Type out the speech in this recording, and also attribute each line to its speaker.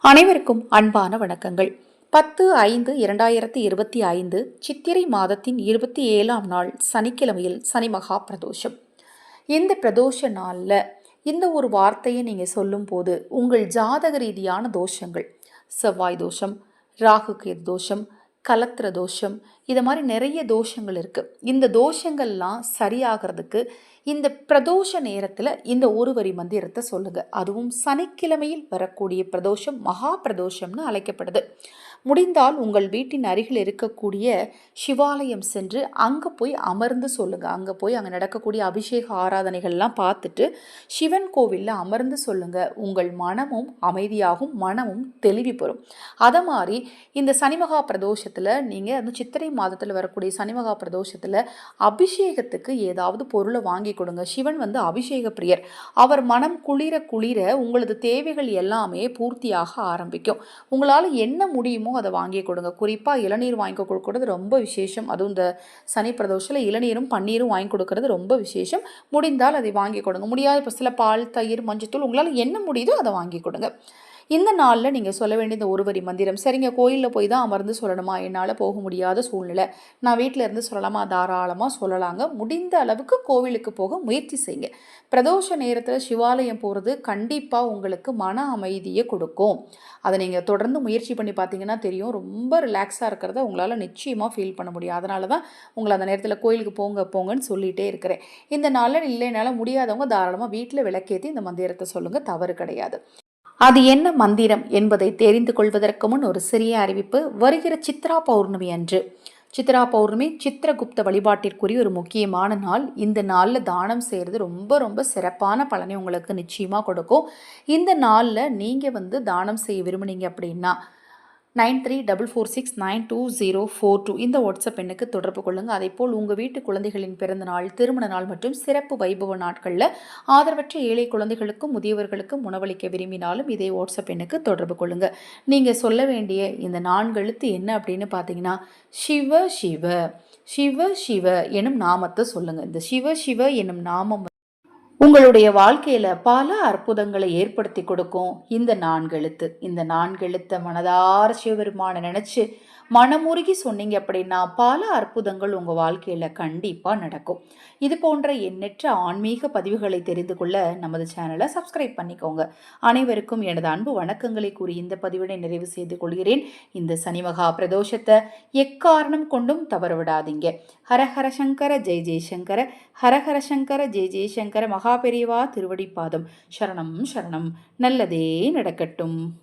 Speaker 1: அனைவருக்கும் அன்பான வணக்கங்கள். பத்து ஐந்து இரண்டாயிரத்தி இருபத்தி ஐந்து சித்திரை மாதத்தின் இருபத்தி ஏழாம் நாள் சனிக்கிழமையில் சனி மகா பிரதோஷம். இந்த பிரதோஷ நாளில் இந்த ஒரு வார்த்தையை நீங்கள் சொல்லும்போது உங்கள் ஜாதக ரீதியான தோஷங்கள். செவ்வாய் தோஷம் ராகு கேது தோஷம் கலத்திர தோஷம் இது மாதிரி நிறைய தோஷங்கள் இருக்குது இந்த தோஷங்கள்லாம் சரியாகிறதுக்கு இந்த பிரதோஷ நேரத்தில் இந்த ஒரு வரி மந்திரத்தை சொல்லுங்கள் அதுவும் சனிக்கிழமையில் வரக்கூடிய பிரதோஷம் மகா பிரதோஷம்னு அழைக்கப்படுது. முடிந்தால் உங்கள் வீட்டின் அருகில் இருக்கக்கூடிய சிவாலயம் சென்று அங்கே போய் அமர்ந்து சொல்லுங்கள் அங்கே போய் அங்கே நடக்கக்கூடிய அபிஷேக ஆராதனைகள்லாம் பார்த்துட்டு சிவன் கோவிலில் அமர்ந்து சொல்லுங்கள் உங்கள் மனமும் அமைதியாகும் மனமும் தெளிவு பெறும். அதை மாதிரி இந்த சனிமகா பிரதோஷத்தில் நீங்கள் அந்த சித்திரை மாதத்தில் வரக்கூடிய சனிமகா பிரதோஷத்தில் அபிஷேகத்துக்கு ஏதாவது பொருளை வாங்கி கொடுங்க. சிவன் வந்து அபிஷேக பிரியர். அவர் மனம் குளிர குளிர உங்களது தேவைகள் எல்லாமே பூர்த்தியாக ஆரம்பிக்கும். உங்களால் என்ன முடியுமோ அதை வாங்கி கொடுங்க. குறிப்பாக இளநீர் வாங்கி கொடுக்கறது ரொம்ப விசேஷம். அதுவும் இந்த சனி பிரதோஷத்தில் இளநீரும் பன்னீரும் வாங்கி கொடுக்கறது ரொம்ப விசேஷம். முடிந்தால் அதை வாங்கி கொடுங்க. முடியாத இப்போ சில பால் தயிர் மஞ்சத்தூள் உங்களால் என்ன முடியுதோ அதை வாங்கி கொடுங்க. இந்த நாளில் நீங்கள் சொல்ல வேண்டிய இந்த ஒரு வரி மந்திரம் சரிங்க கோயிலில் போய் தான் அமர்ந்து சொல்லணுமா? என்னால் போக முடியாத சூழ்நிலை. நான் வீட்டில் இருந்து சொல்லலாமா? தாராளமாக சொல்லலாங்க. முடிந்த அளவுக்கு கோவிலுக்கு போக முயற்சி செய்யுங்க. பிரதோஷ நேரத்தில் சிவாலயம் போகிறது கண்டிப்பாக உங்களுக்கு மன அமைதியை கொடுக்கும். அதை நீங்கள் தொடர்ந்து முயற்சி பண்ணி பார்த்தீங்கன்னா தெரியும். ரொம்ப ரிலாக்ஸாக இருக்கிறத உங்களால் நிச்சயமாக ஃபீல் பண்ண முடியும். அதனால தான் உங்களை அந்த நேரத்தில் கோயிலுக்கு போங்க போங்கன்னு சொல்லிகிட்டே இருக்கிறேன். இந்த நாளில் இல்லைனால முடியாதவங்க தாராளமாக வீட்டில் விளக்கேற்றி இந்த மந்திரத்தை சொல்லுங்கள் தவறு கிடையாது. அது என்ன மந்திரம் என்பதை தெரிந்து கொள்வதற்கு முன் ஒரு சிறிய அறிவிப்பு. வருகிற சித்ரா பௌர்ணமி அன்று. சித்ரா பௌர்ணமி சித்திரகுப்த வழிபாட்டிற்குரிய ஒரு முக்கியமான நாள். இந்த நாளில் தானம் செய்கிறது ரொம்ப ரொம்ப சிறப்பான பலனை உங்களுக்கு நிச்சயமாக கொடுக்கும். இந்த நாளில் நீங்கள் வந்து தானம் செய்ய விரும்புனீங்க அப்படின்னா nine three double four six nine two zero four two. இந்த வாட்ஸ்அப் எண்ணுக்கு தொடர்பு கொள்ளுங்கள் அதேபோல் உங்கள் வீட்டு குழந்தைகளின் பிறந்த நாள் திருமண நாள் மற்றும் சிறப்பு வைபவ நாட்களில் ஆதரவற்ற ஏழை குழந்தைகளுக்கும் முதியவர்களுக்கும் உணவளிக்க விரும்பினாலும் இதே வாட்ஸ்அப் எண்ணுக்கு தொடர்பு கொள்ளுங்கள் நீங்கள் சொல்ல வேண்டிய இந்த நான்கு எழுத்து என்ன அப்படின்னு பார்த்தீங்கன்னா சிவ சிவ சிவ சிவ எனும் நாமத்தை சொல்லுங்கள் இந்த சிவ சிவ எனும் நாமம் உங்களுடைய வாழ்க்கையில பல அற்புதங்களை ஏற்படுத்தி கொடுக்கும் இந்த நான்கெழுத்து. இந்த நான்கெழுத்தை மனதார சிவபெருமான நினைச்சு மனமுருகி சொன்னீங்க அப்படின்னா பல அற்புதங்கள் உங்கள் வாழ்க்கையில் கண்டிப்பாக நடக்கும். இது போன்ற எண்ணற்ற ஆன்மீக பதிவுகளை தெரிந்து கொள்ள நமது சேனலை சப்ஸ்கிரைப் பண்ணிக்கோங்க. அனைவருக்கும் எனது அன்பு வணக்கங்களை கூறி இந்த பதிவினை நிறைவு செய்து கொள்கிறேன். இந்த சனிமகா பிரதோஷத்தை எக்காரணம் கொண்டும் தவற விடாதீங்க ஹரஹர சங்கர ஜெய் ஜெய்சங்கர. ஹரஹர சங்கர ஜெய் ஜெய்சங்கர. மகா பெரியவா திருவடி பாதம் சரணம் சரணம். நல்லதே நடக்கட்டும்.